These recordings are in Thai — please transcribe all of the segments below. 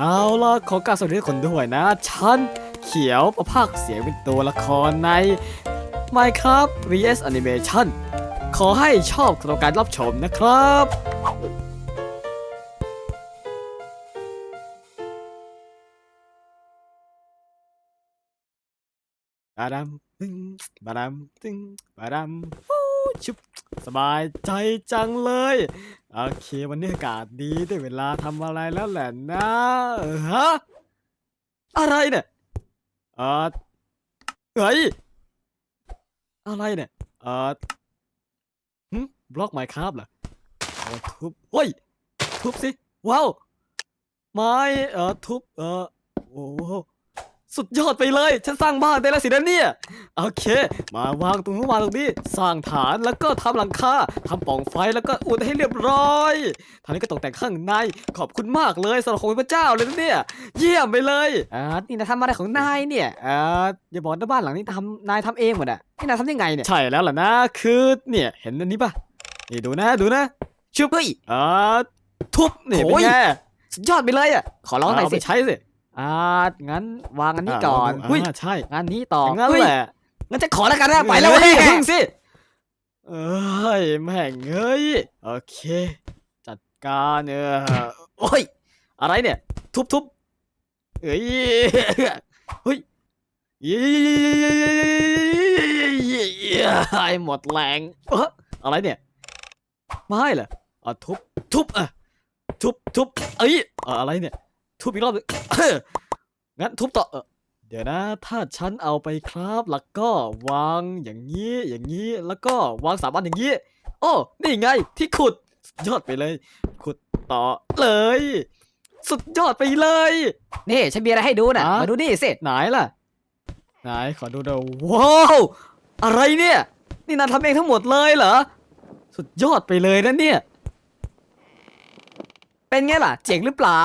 เอาล่ะขอกรารสวัสดีทุกคนด้วยนะ ฉันเขียวประภาคเสียงเป็นตัวละครใน Minecraft vs Animation ขอให้ชอบกับการรับชมนะครับบาดำตึงบาดำตึงบาดำฟูชุบสบายใจจังเลย โอเค วันนี้อากาศดีได้เวลาทำอะไรแล้วแหละนะเออฮะอะไรเนี่ยเออเฮ้ยอะไรเนี่ยเออหึบล็อกไมค์ครับเหรอเอาทุบเฮ้ยทุบสิว้าวไม้เออทุบเออโอ้โห สุดยอดไปเลย ฉันสร้างบ้านได้แล้วสินะเนี่ย โอเค มาวางตรงนู้นวางตรงนี้ สร้างฐานแล้วก็ทำหลังคาทำปล่องไฟแล้วก็อุดให้เรียบร้อยทางนี้ก็ตกแต่งข้างใน ขอบคุณมากเลยสำหรับของพระเจ้าเลยนะเนี่ย เยี่ยมไปเลยอ่านี่นายทำอะไรของนายเนี่ยเอ่ออย่าบอกนะบ้านหลังนี้ทำนายทำเองหมดอะนี่นายทำยังไงเนี่ย ใช่แล้วล่ะนะ คือเนี่ยเห็นอันนี้ปะนี่ดูนะดูนะชุบเฮ้ยอ่าทุบนี่เป็นไงสุดยอดไปเลยอะขอร้องหน่อยสิใช้สิ อ่างั้นวางอันนี้ก่อนอ่าหุ้ยใช่งานนี้ต่ออย่างนั้นเฮ้ยแหละงั้นจะขอแล้วกันนะไปแล้วเฮ้เว้ยยอย่าพึ่งสิเอ้ยแม่งเอ้ยโอเค จัดการเออโอ้ยอะไรเนี่ย ทุบทุบเอ้ยเฮ้ยไอ้หมดแรงเอ้ออะไรเนี่ยไม่เหรออะทุบทุบอะทุบทุบเอ้ยเอ่ออะไรเนี่ย ทุบอีกรอบหนึงงั้นทุบต่อเออเดี๋ยวนะ ถ้าฉันเอาไปครับแล้วก็วางอย่างนี้อย่างนี้แล้วก็วางสามอันอย่างนี้โอ้นี่ไงที่ขุดสุดยอดไปเลย ขุดต่อเลย สุดยอดไปเลย นี่ฉันมีอะไรให้ดูนะอะ มาดูนี่สิไหนล่ะ ไหนขอดูหน่อยว้าวอะไรเนี่ย นี่นายทำเองทั้งหมดเลยเหรอ สุดยอดไปเลยนะเนี่ย เป็นไงล่ะ เจ๋งหรือเปล่า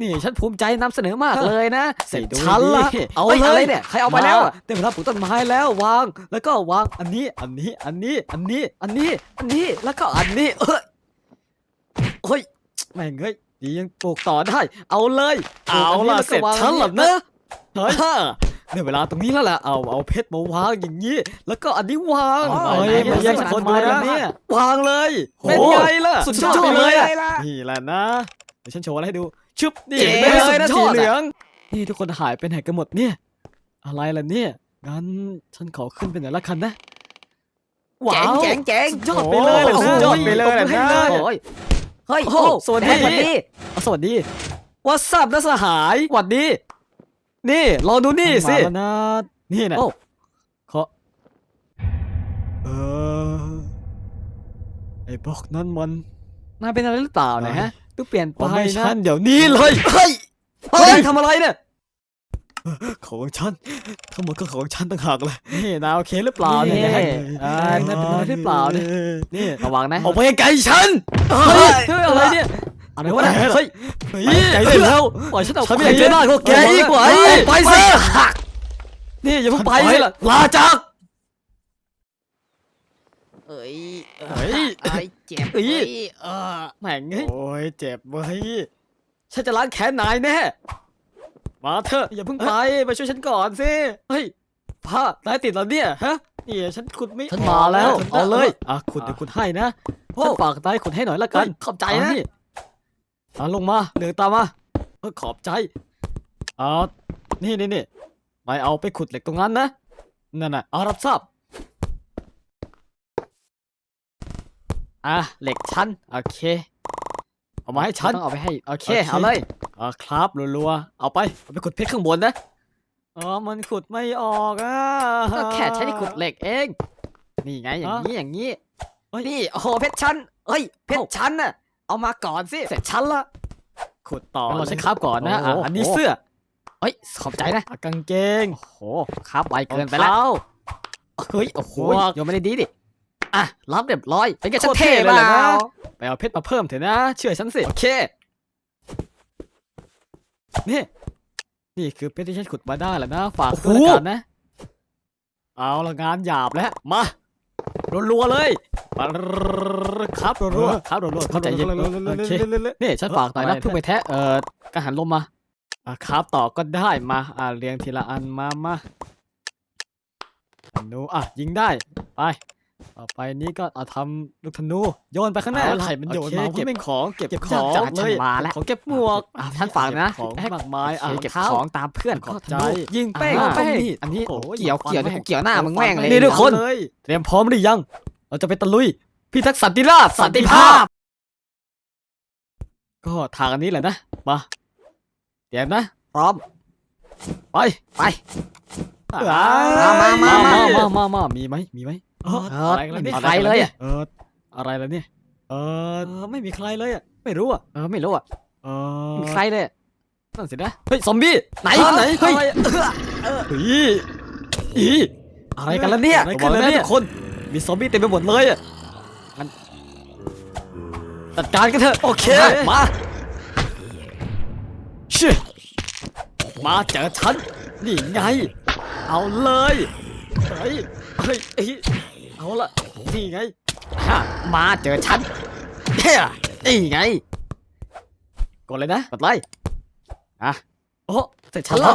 นี่ฉันภูมิใจนำเสนอมากมากเลยเลยนะเสร็จดูฉันละดิเอาฮ้ยเลยอะไรเนี่ยใครเอาไปแล้วอะได้เวลาปลูกต้นไม้แล้ววาง แล้วก็วางอันนี้อันนี้อันนี้อันนี้อันนี้อันนี้แล้วก็อันนี้เอ้ยเฮ้ยแม่งเฮ้ยดียังปลูกต่อได้ เอาเลยเอาล่ะเสร็จฉันหรอนะเฮ้ยได้เวลาตรงนี้แล้วแหละเอาเอาเพชรมาวางอย่างนี้ แล้วก็อันนี้วางอ๋อเฮ้ยไหนๆมาแย่งมาคนมามาแล้วมาเนี่ยวางเลยโหเป็นไงล่ะสุดสุดยอดยอดไปไปเลเลยยอะนี่แหละนะเดี๋ยวฉันโชว์อะไรให้ดู ชึบนี่เจ๋งเห็นไหมเลยนะสุดยอดสีเหลือง นี่ทุกคนหายไปไหนกันหมดเนี่ย อะไรล่ะเนี่ย งั้นฉันขอขึ้นไปหน่อยละกันนะ ว้าว เจ๋งเจ๋งสุดยอดไปเลยเหรอโอ้โหสุดยอดไปเลยเหรอตบมือให้นะโอ้ย เฮ้ยโอ้โหสวัสดี แดนสวัสดีเอาสวัสดีวัสซับนะสหายหวัดดี นี่ลองดูนี่สิ มาแล้วนะนี่นะโอ้ขอเออไอ้บล็อกนั้นมัน นายเป็นอะไรหรือเปล่าเนี่ยฮะ ดูเปลี่ยนไปเอาไม่นะฉันเดี๋ยวนี้เลยเฮ้ยเฮ้ยทำอะไรเนี่ยของฉันทั้งหมดก็ของฉันต่างหากเลยนี่นายโอเคหรือเปล่าเนี่ยนี่ให้เอ้ยนายเป็นอะไรหรือเปล่าเนี่ยนี่ระวังนะออกไปไกลๆฉันเฮ้ยเฮ้ยอะไรเนี่ยอะไรวะเนี่ยเฮ้ยเฮ้ยไกลได้แล้วปล่อยฉันออกไปฉันไม่อยากเจอหน้าพวกแกอีกว่ะเฮ้ยไปสิหักนี่อย่าเพิ่งไปสิล่ะลาจาก เอ้ยเฮ้ยไอ้เจ็บเอ้ยเอ้ยเออแม่งเฮ้ยโอ้ยเจ็บเว้ยฉันจะล้างแค้นนายแน่ มาเถอะอย่าเพิ่งไปมาช่วยฉันก่อนสิ เฮ้ยผ้านายติดแล้วเนี่ยฮะนี่ฉันขุดไม่ฉันมาแล้ว เอาเลยอะขุดเดี๋ยวขุดให้นะฉันฝากนายขุดให้หน่อยละกัน ขอบใจนะอะลงมาเดินตามมาเออขอบใจอ่านี่นี่นี่นายเอาไปขุดเหล็กตรงนั้นนะนั่นน่ะเอารับทราบ อะเหล็กชั้นโอเค เอามาให้ฉันต้องเอาไปให้ โอเค โอเค เอาเลยอ่าครับรัวๆเอาไปเอาไปขุดเพชรข้างบนนะอ๋อมันขุดไม่ออกอะก็แค่ใช้ที่ขุดเหล็กเอง นี่ไงอย่างนี้อย่างนี้เฮ้ยนี่โอ้โหเพชรชั้นเฮ้ย เพชรชั้นน่ะเอามาก่อนสิเสร็จชั้นละขุดต่องั้นเราลยใช้คราฟก่อนนะโอ้อะโหอันนี้เสื้อเฮ้ยขอบใจนะอะกางเกงโอ้โหคราฟไวเกินไปแล้วรองเฮ้ยโอ้โหหมวกโยนมาได้ดีดิ อะรับเรียบร้อยเป็นไงฉันโคตรเท่เท่เลเลยยเหรอเหรอนะนะไปเอาเพชรมาเพิ่มเถอะนะ เชื่อฉันสิ โอเค นี่ นี่คือเพชรที่ฉันขุดมาได้แล้วนะ ฝากโอ้ด้วยโหละกันนะ เอาละงานหยาบแล้ว มารัวๆเลยมาครับรัวๆครับรัวๆเข้าใจเย็นโอเคนี่ฉันฝากหน่อยนะอะไรนะเพิ่งไปแทะเอ่อกังหันลมมาอะครับต่อก็ได้มาอะเรียงทีละอันมามาธนูอะยิงได้ไป ต่อไปนี้ก็เอาทำลูกธนูโยนไปข้างหน้าเอาไข่มันโยนมาโอเคเก็บของเก็บเก็บของจากเลยฉันมาแล้วของเก็บหมวกอะท่านฝากนะเก็บของมากมายอะโอเคเก็บท้าของตามเพื่อนขอบใจยิงเป้งอ่าเป้งนี่อันนี้โอ้ยเกี่ยวฟันเกี่ยวแม่งเกี่ยวหน้ามึงแม่งเลยนี่ทุกคนเลยเตรียมพร้อมหรือยัง เราจะไปตะลุยพิทักษ์สันติราษฎร์สันติภาพ ก็ทางอันนี้แหละนะมาเตรียมนะพร้อมไปไปอ่ามามามามามามามีไหมมีไหม เออเอออะไรกันไม่มีนี่ใครเลยอะเอออะไรแล้วเนี่ยเออไม่มีใครเลยอะไม่รู้อะเออไม่รู้อะเออมีใครเลยนั่นสินะเฮ้ยซอมบี้ไหนฮะไหนเฮ้ยเฮ้ยอีอีอะไรกันแล้วเนี่ยอะไรกันแล้วเนี่ยทุกคนมีซอมบี้เต็มไปหมดเลยอะงั้นจัดการกันเถอะโอเคมาชิมาเจอฉันนี่ไง เอาเลยเฮ้ยเฮ้ยเอ้ย เอาละนี่ไงฮะมาเจอฉันเฮ้ยนี่ไงกดเลยนะกดเลยอะโอ้เสร็จฉันละ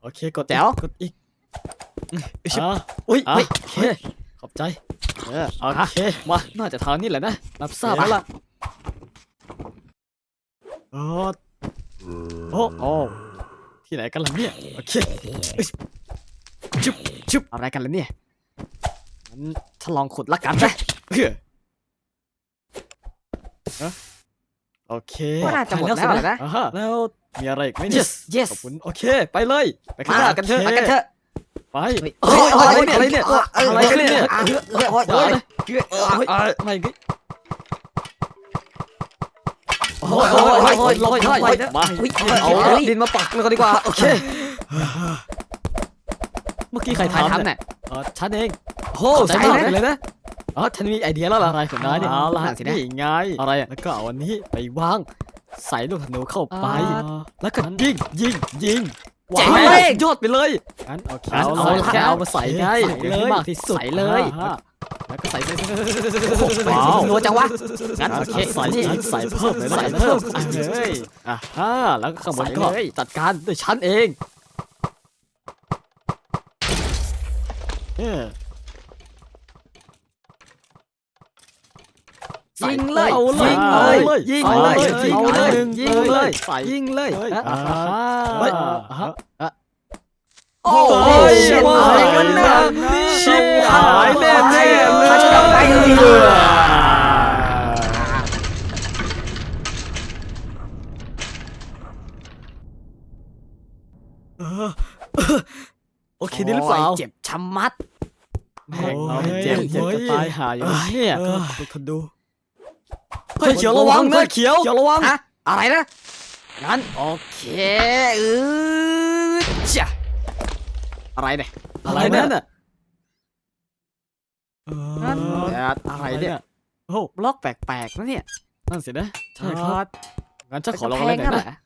โอเคกดแจ๋วกดอีกชิบอะอุ้ยอะเฮ้ยโอเคขอบใจเออโอเคมาน่าจะทางนี้แหละนะรับทราบโอเคแล้วล่ะเออโอ้โอ้ที่ไหนกันล่ะเนี่ยโอเคเอ้ยจุ๊บจุ๊บอะไรกันแล้วเนี่ย งั้นฉันลองขุดละกันนะเฮ้ยฮะโอเคก็น่าจะหมดแล้วสิแหละนะอ่าฮะแล้วมีอะไรอีกไหมเนี่ย yes yes ขอบคุณโอเค ไปเลย ไปข้างมาหน้ากันเถอะไปกันเถอะไปเฮ้ยเฮ้ยอะไรเนี่ยอะไรเนี่ยอะไรกันเนี่ยโอ้ยโอ้ยโอ้ยโอ้ยอะไรกันโอ้โอ้ยยโอ้โอ้ยยโอ้โอ้ยยโอ้ยโอ้ยมาอุ๊ยเอาเฮ้ยดินมาปักเลยกันดีกว่า โอเค เมื่อกี้ใครใครทำทำเนี่ยเนี่ยเออฉันเอง โอ้ขอบใจใช่มาก เลยนะอ๋อฉันมีไอเดียแล้วล่ะอะไรของนายเนี่ยอ๋อเอาล่ะนั่นสินะ นี่ไงอะไรอะแล้วก็เอาอันนี้ไปวางใส่ลูกธนูเข้าไปแล้วก็ยิงยิงยิงเจ๋งว้าวเลยยอดไปเลยงั้นโอเคงั้นเอาเอาละละแค่เอามาใส่ไงใส่เลยให้มากที่สุดใส่เลย อ่าแล้วก็ใส่ใส่ใส่ว้าว นัวจังวะ งั้งั้นนโอโอเคเคใส่นี่ฉันใส่เพิ่มเลยใส่ใส่เพิ่เพิ่มมอะเลยอะฮ่าแล้วก็ข้างบนใส่ก็เลย จัดการด้วยฉันเองเออ ยิงเลยเอาเลยยิงเลยยิงเอาเลเลยยยิงเอาเลเลยยยิงเลยใส่ยิงเลยเฮ้ยอ่าฮะเฮ้ยอ่าฮะโอ้โอ้ยชิบหายกันนะชิบหายแน่ๆเลยเขาจะต้องไปเลยเออเออโอเคนี่หรือเปล่าโยเจ็บช้ำมัดแม่งโอ้เอายให้เจ็บเจ็บเฮ้ยจะตายหาอยู่เนี่ยเออดูทนดู เฮ้ยเขียวระวังนะเขียวเขียวระวังฮะอะไรนะงั้นโอเคเออจ้ะอะไรเนี่ยอะไรนั่นน่ะเอนั่นออะไรเนี่ยโอ้บล็อกแปลกๆนะเนี่ยนั่นสินะใช่ครับงั้นฉันขอลองแพอะไรงหน่อยเหรนะ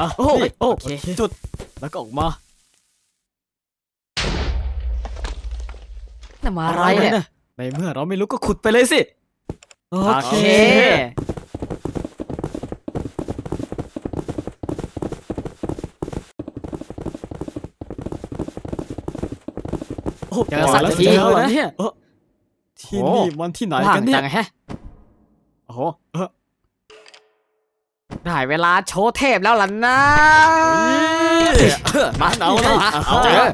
ออะโอ้นี่โอ้โอโอเคเคจุดแล้วก็ออกมาน่ะมาอะไรเนี่ยนะในเมื่อเราไม่รู้ก็ขุดไปเลยสิ โอโอเคเค โอ้เจอสักแล้วทีเจอวะนะเนี่ยเออที่โอ้นี่มันที่ไหนว่างกันเนี่จัยงแฮะ โอ้โหเออได้เวลาโชว์เทพแล้วล่ะนะ มาเอานี่เลยไงเอาเอาเจเจออ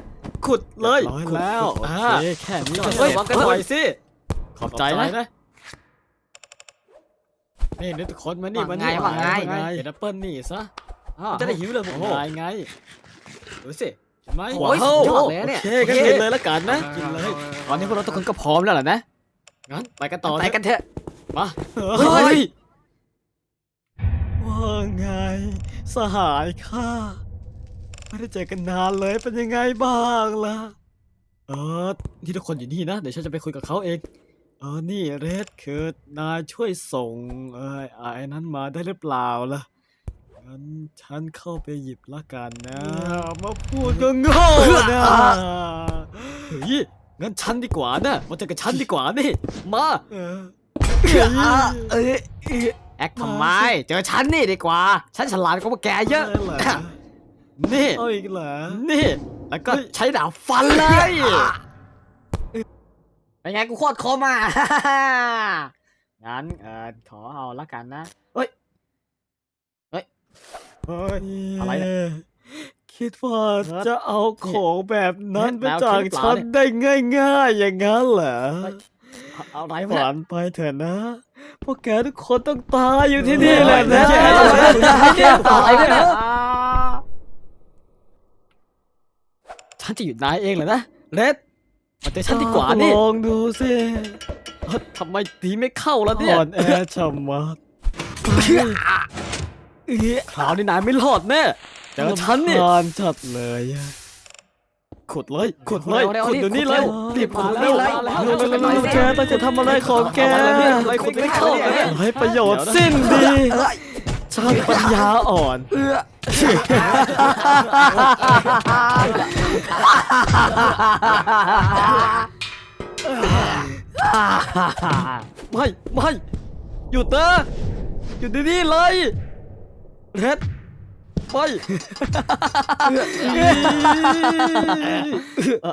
ขุดเลยขุดแล้วขุดโออ่าเคแค่นี้ก็เฮ้ยระวังกันหน่อยสิขอบใจนะขอบใจ นะนี่นี่ทุกคนมานี่ว่ามานี่ไงว่าไง เห็นแอปเปิลนี่ซะอ้าวมันจะได้หิวเลยผมนายไงดูสิเห็นไหมโอ้ยว้าวสุดยอดเลยเนี่ย โอเคก็กินเลยละกันนะกินเลยตอนนี้พวกเราทุกคนก็พร้อมแล้วเหรอนะงั้นไปกันต่อไปกันเถอะ มาเฮ้เฮ้ยยว่าไง สหายข้าไม่ได้เจอกันนานเลยเป็นยังไงบ้างล่ะ เออที่ทุกคนอยู่นี่นะ เดี๋ยวฉันจะไปคุยกับเขาเอง เออนี่เรดคือนายช่วยส่งเออไอ้นั้นมาได้หรือเปล่าล่ะงั้นฉันเข้าไปหยิบละกันนะ มาพูดก็โง่นะเฮ้ยงั้นฉันดีกว่านะมาเจอกับฉันดีกว่านี่ มาเออเอ้ยแอคทำไม เจอฉันนี่ดีกว่า ฉันฉลาดกว่าพวกแกเยอะได้เหรอนี่เอาอีกเหรอนี่ แล้วก็ใช้ดาบฟันเลย เป็นไงกูโคตรคมอะ งั้นเออขอเอาละกันนะ เฮ้ย เฮ้ยอะไรเนี่ย คิดว่าเฮ้ยจะเอาของแบบนั้นเฮ้ไปยจากแนวคิดเปล่าฉันเนี่ยได้ง่ายๆอย่างนั้นเหรอเฮ้ยเอาอะไรวะฝันไปเถอะนะ พวกแกทุกคนต้องตายอยู่ที่นี่แหละนะเฮ้ยเฮ้ยเฮ้ยอะไรเนี่ยฉันจะหยุดนายเองเหรอนะ เลด มาเจอฉันดีกว่านี่ลองดูสิเฮ้ยทำไมตีไม่เข้าแล้วเนี่ยอ่อนแอชะมัดคราวนี้นายไม่รอดแน่เจอฉันนี่ผ่านจัดเลยอะขุดเลยขุดเลยเร็วๆขุดเดี๋ยวนี้เลยรีรีบบขุขุดดเร็เร็ววๆเร็วเร็วๆเร็วเร็วๆเร็วแกต้องจะทำอะไรของแกเอาอะไรเนี่ยอะไรขุดไม่เข้าเนี่ยให้ประโยชน์สิ้นดี ช่างปัญญาอ่อนเอื้อไม่ไม่หยุดนะหยุดเดี๋ยวนี้เลยเร็ดไม่อ่อ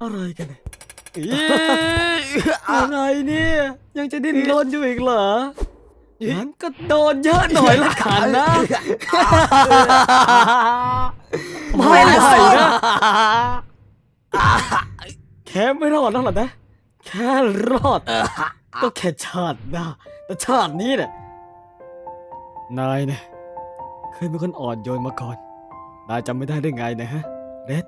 อะไรกันเนี่ยอะไรเนี่ย ยังจะดิ้นรนอยู่อีกเหรอ งั้นก็โดนเยอะหน่อยละกันนะ ไม่ไหวนะแค่ไม่รอดแล้วหรอนะ แค่รอด ก็แค่ชาติหน้าแต่ชาตินี้เนี่ยนายเนี่ยเคยเป็นคนอ่อนโยนมาก่อน นายจำไม่ได้ได้ไงนะฮะเรด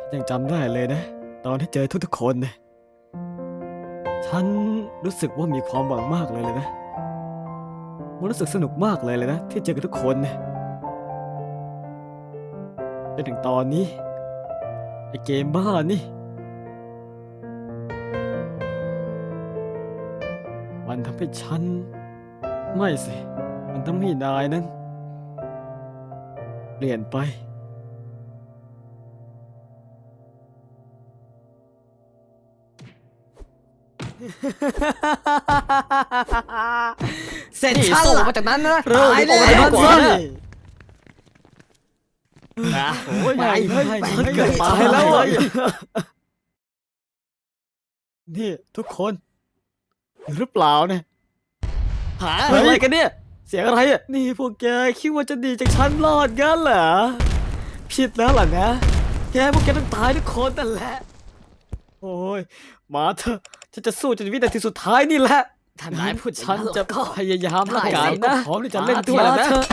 ฉันยังจำได้เลยนะ ตอนที่เจอทุกๆคนเนี่ย ฉันรู้สึกว่ามีความหวังมากเลยเลยนะ มันรู้สึกสนุกมากเลยเลยนะ ที่เจอกับทุกคนเนี่ยจนถึงตอนนี้ ไอเกมบ้านี่ มันทำให้ฉัน ไม่สิ มันทำให้นายนั้น เปลี่ยนไป เสร็จฉันละมาจากนั้นนะเร็วตายดีแล้กว่าวดีกว่านะโอ้ยไม่ไม่ไม่ไม่ไม่ฉันเกือบไม่ตายแล้วไม่อะ นี่ทุกคนเห็นหรือเปล่าเนี่ย หาเฮ้ย อะไรกันเนี่ย เสียงอะไรอะ นี่พวกแกคิดว่าจะดีจากฉันรอดงั้นเหรอ ผิดแล้วเหรอนะ แกพวกแกต้องตายทุกคนนั่นแหละ โอ้ย มาเถอะ ฉันจะสู้จนวินาทีสุดท้ายนี่แหละถ้านายพูดฉันจะก็พยายามได้ละกันสินะก็พร้อมที่จะเล่นด้วยมานะเถอะ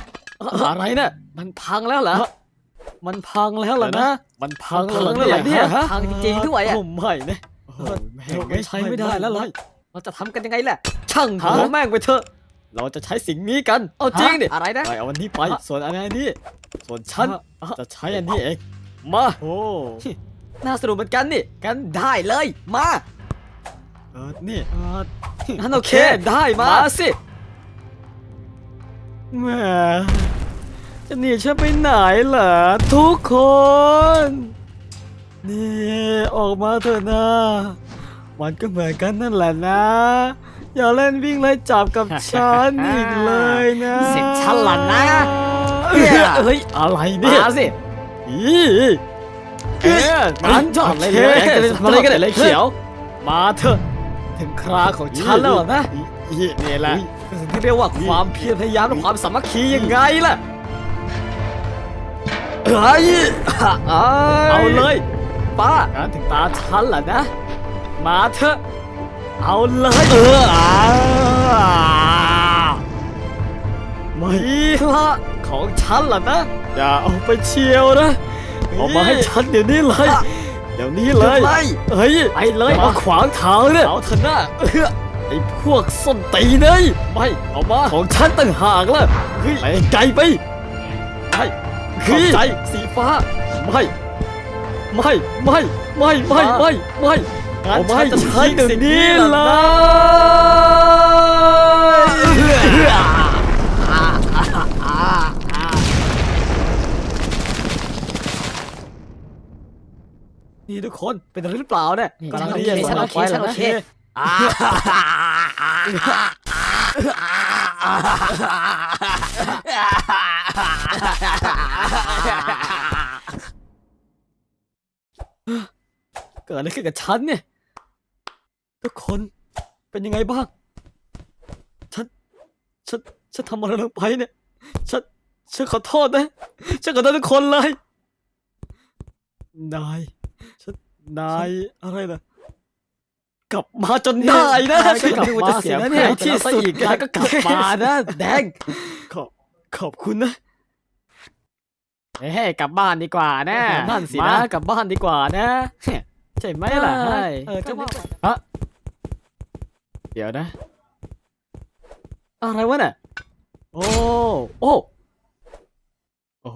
อะไรนะมันพังแล้วเหรอมันพังแล้วเหรอนะ มันพังแล้วเหรอพังแล้วเหรอเนี่ยฮะพังจริงๆด้วยอะโไม่นะโอ้โหแม่งไม่ใช้ไม่ได้แล้วล่ะเราจะทำกันยังไงล่ะ ช่างหาหัวแม่งไปเถอะ เราจะใช้สิ่งนี้กัน เอาจริงดิ อะไรนะไปเอาอันนี้ไปฮะส่วนอันนี้ ส่วนฉันฮะจะใช้อันนี้เอง มา โอ้ น่าสนุกเหมือนกันนี่ กันได้เลย มาเออนี่เอองั้นโอเค ได้มามาสิแหมจะหนีฉันไปไหนเหรอทุกคน นี่ออกมาเถอะนะมันก็เหมือนกันนั่นแหละนะ อย่าเล่นวิ่งไล่จับกับฉันอีกเลยนะเสร็จฉันละนะเอ้ยเฮ้ยอะไรเนี่ยมาสิอีเอ๊ะงั้นจอดเลยเลยจะทำอะไรกันเลยเขียว มาเถอะ ถึงคราของฉันแล้วเหรอนะนี่แหละสิ่งที่เรียกว่าความเพียรพยายามและความสามัคคียังไงล่ะเฮ้ยเอาเลยป้างั้นถึงตาฉันแหละนะ มาเถอะ เอาเลยเออไม่ละของฉันล่ะนะ อย่าเอาไปเชียวนะ เอามาให้ฉันเดี๋ยวนี้เลย ดี๋ยวนี้เลยไล่เฮ้ยไปเลยมาขวางทางเนี่ยเอาเถอะนะเอื้อไอ้พวกส้นตีนเนยไม่เอามาของฉันต่างหากล่ะเฮ้ยไปไกลไปไม่ขอบใจสีฟ้าไม่ไม่ไม่ไม่ไม่ไม่ไม่เอามาให้ฉันเดี๋ยวนี้เลย นี่ทุกคนเป็นอะไรหรือเปล่าเนี่ยนี่กำลังฉันเรียนโอเคสำหรับฉันโอเคไว้แล้วนะฉันโอเค อ่าเกิดอะไรขึ้นกับฉันเนี่ย ทุกคนเป็นยังไงบ้าง ฉัน ฉัน ฉันทำอะไรลงไปเนี่ย ฉัน ฉันขอโทษนะ ฉันขอโทษทุกคนเลย นาย ฉันนายอะไรล่ะกลับมาจนได้นะนายก็กลับมาสินะเนี่ยที่สุดอีกนายก็กลับมานะแดงขอบขอบคุณนะเฮ้ยกลับบ้านดีกว่านะนั่นสินะมากลับบ้านดีกว่านะใช่ไหมล่ะใช่เออจะว่าฮะเดี๋ยวนะ อะไรวะน่ะโอ้โอ้โอ้